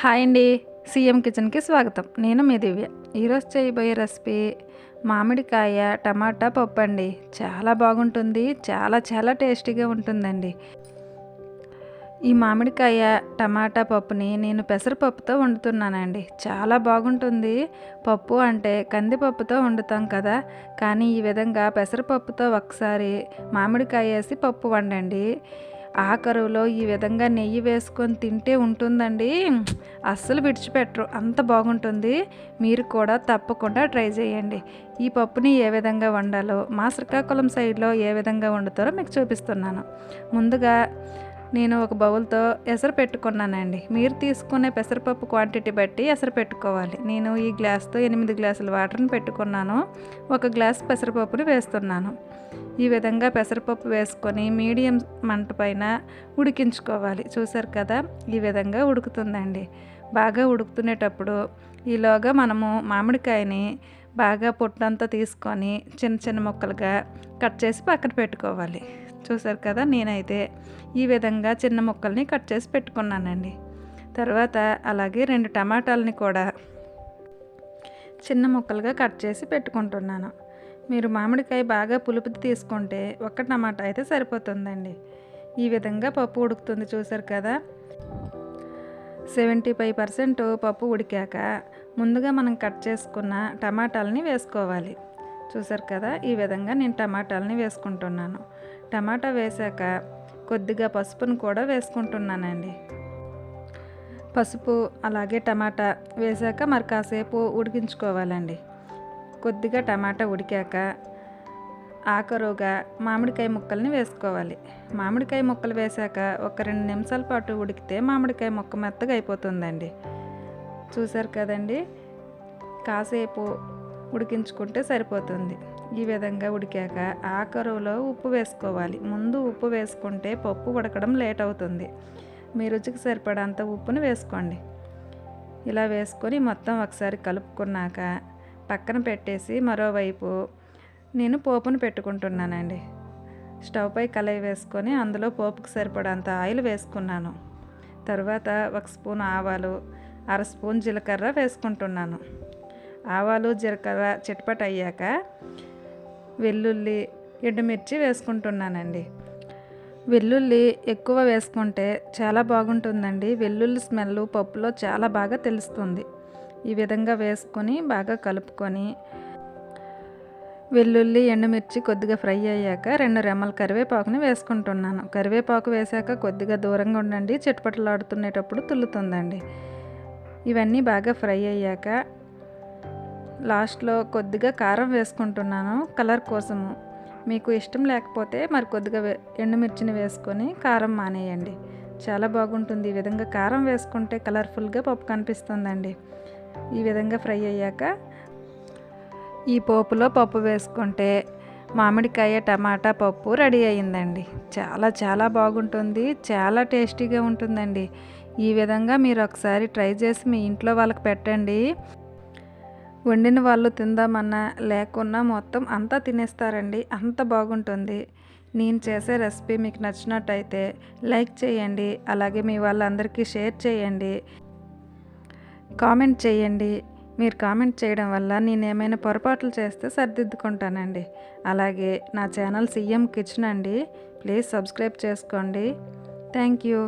Hi అండి. CM కిచెన్కి స్వాగతం. నేను మీ దివ్య. ఈరోజు చేయబోయే రెసిపీ మామిడికాయ టమాటా పప్పు అండి చాలా బాగుంటుంది. చాలా చాలా టేస్టీగా ఉంటుందండి. ఈ మామిడికాయ టమాటా పప్పుని నేను పెసరపప్పుతో వండుతున్నానండి. చాలా బాగుంటుంది. పప్పు అంటే కందిపప్పుతో వండుతాం కదా. కానీ ఈ విధంగా పెసరపప్పుతో ఒకసారి మామిడికాయ వేసి పప్పు వండండి. ఆఖరులో ఈ విధంగా నెయ్యి వేసుకొని తింటే ఉంటుందండి. అస్సలు విడిచిపెట్టరు. అంత బాగుంటుంది. మీరు కూడా తప్పకుండా ట్రై చేయండి. ఈ పప్పుని ఏ విధంగా వండాలో మా శ్రీకాకుళం సైడ్లో ఏ విధంగా వండుతారో మీకు చూపిస్తున్నాను. ముందుగా నేను ఒక బౌల్తో ఎసరు పెట్టుకున్నానండి. మీరు తీసుకునే పెసరపప్పు క్వాంటిటీ బట్టి ఎసరు పెట్టుకోవాలి. నేను ఈ గ్లాస్తో ఎనిమిది గ్లాసుల వాటర్ని పెట్టుకున్నాను. ఒక గ్లాస్ పెసరపప్పుని వేస్తున్నాను. ఈ విధంగా పెసరపప్పు వేసుకొని మీడియం మంట పైన ఉడికించుకోవాలి. చూసారు కదా ఈ విధంగా ఉడుకుతుందండి. బాగా ఉడుకుతునేటప్పుడు ఈలోగా మనము మామిడికాయని బాగా పొట్టంతా తీసుకొని చిన్న చిన్న ముక్కలుగా కట్ చేసి పక్కన పెట్టుకోవాలి. చూసారు కదా నేనైతే ఈ విధంగా చిన్న ముక్కల్ని కట్ చేసి పెట్టుకున్నానండి. తర్వాత అలాగే రెండు టమాటాలని కూడా చిన్న ముక్కలుగా కట్ చేసి పెట్టుకుంటున్నాను. మీరు మామిడికాయ బాగా పులుపు తీసుకుంటే ఒక్క టమాటా అయితే సరిపోతుందండి. ఈ విధంగా పప్పు ఉడుకుతుంది చూసారు కదా. సెవెంటీ ఫైవ్ పర్సెంట్ పప్పు ఉడికాక ముందుగా మనం కట్ చేసుకున్న టమాటాలని వేసుకోవాలి. చూసారు కదా ఈ విధంగా నేను టమాటాలని వేసుకుంటున్నాను. టమాటా వేసాక కొద్దిగా పసుపును కూడా వేసుకుంటున్నానండి. పసుపు అలాగే టమాటా వేసాక మరి కాసేపు ఉడికించుకోవాలండి. కొద్దిగా టమాటా ఉడికాక ఆఖరుగా మామిడికాయ ముక్కల్ని వేసుకోవాలి. మామిడికాయ ముక్కలు వేసాక ఒక రెండు నిమిషాల పాటు ఉడికితే మామిడికాయ ముక్క మెత్తగా అయిపోతుందండి. చూసారు కదండి? కాసేపు ఉడికించుకుంటే సరిపోతుంది. ఈ విధంగా ఉడికాక ఆకరువులో ఉప్పు వేసుకోవాలి. ముందు ఉప్పు వేసుకుంటే పప్పు ఉడకడం లేట్ అవుతుంది. మీ రుచికి సరిపడంత ఉప్పును వేసుకోండి. ఇలా వేసుకొని మొత్తం ఒకసారి కలుపుకున్నాక పక్కన పెట్టేసి మరోవైపు నేను పోపును పెట్టుకుంటున్నానండి. స్టవ్ పై కలయి వేసుకొని అందులో పోపుకు సరిపడంత ఆయిల్ వేసుకున్నాను. తర్వాత ఒక స్పూన్ ఆవాలు అర స్పూన్ జీలకర్ర వేసుకుంటున్నాను. ఆవాలు జీలకర్ర చిట్పట అయ్యాక వెల్లుల్లి ఎండుమిర్చి వేసుకుంటున్నానండి. వెల్లుల్లి ఎక్కువ వేసుకుంటే చాలా బాగుంటుందండి. వెల్లుల్లి స్మెల్ పప్పులో చాలా బాగా తెలుస్తుంది. ఈ విధంగా వేసుకొని బాగా కలుపుకొని వెల్లుల్లి ఎండుమిర్చి కొద్దిగా ఫ్రై అయ్యాక రెండు రెమ్మల కరివేపాకుని వేసుకుంటున్నాను. కరివేపాకు వేసాక కొద్దిగా దూరంగా ఉండండి. చిట్పటలాడుతునేటప్పుడు తుల్లుతుందండి. ఇవన్నీ బాగా ఫ్రై అయ్యాక లాస్ట్లో కొద్దిగా కారం వేసుకుంటున్నాను కలర్ కోసము. మీకు ఇష్టం లేకపోతే మరి కొద్దిగా ఎండుమిర్చిని వేసుకొని కారం మానేయండి. చాలా బాగుంటుంది. ఈ విధంగా కారం వేసుకుంటే కలర్ఫుల్గా పప్పు కనిపిస్తుందండి. ఈ విధంగా ఫ్రై అయ్యాక ఈ పోపులో పప్పు వేసుకుంటే మామిడికాయ టమాటా పప్పు రెడీ అయిందండి చాలా చాలా బాగుంటుంది. చాలా టేస్టీగా ఉంటుందండి. ఈ విధంగా మీరు ఒకసారి ట్రై చేసి మీ ఇంట్లో వాళ్ళకి పెట్టండి. వండిన వాళ్ళు తిందామన్నా లేకున్నా మొత్తం అంతా తినేస్తారండి. అంత బాగుంటుంది. నేను చేసే రెసిపీ మీకు నచ్చినట్టయితే లైక్ చేయండి. అలాగే మీ వాళ్ళందరికీ షేర్ చేయండి. కామెంట్ చేయండి. మీరు కామెంట్ చేయడం వల్ల నేను ఏమైనా పొరపాట్లు చేస్తే సరిదిద్దుకుంటానండి. అలాగే నా ఛానల్ సీఎం కిచెన్ అండి. ప్లీజ్ సబ్స్క్రైబ్ చేసుకోండి. Thank you.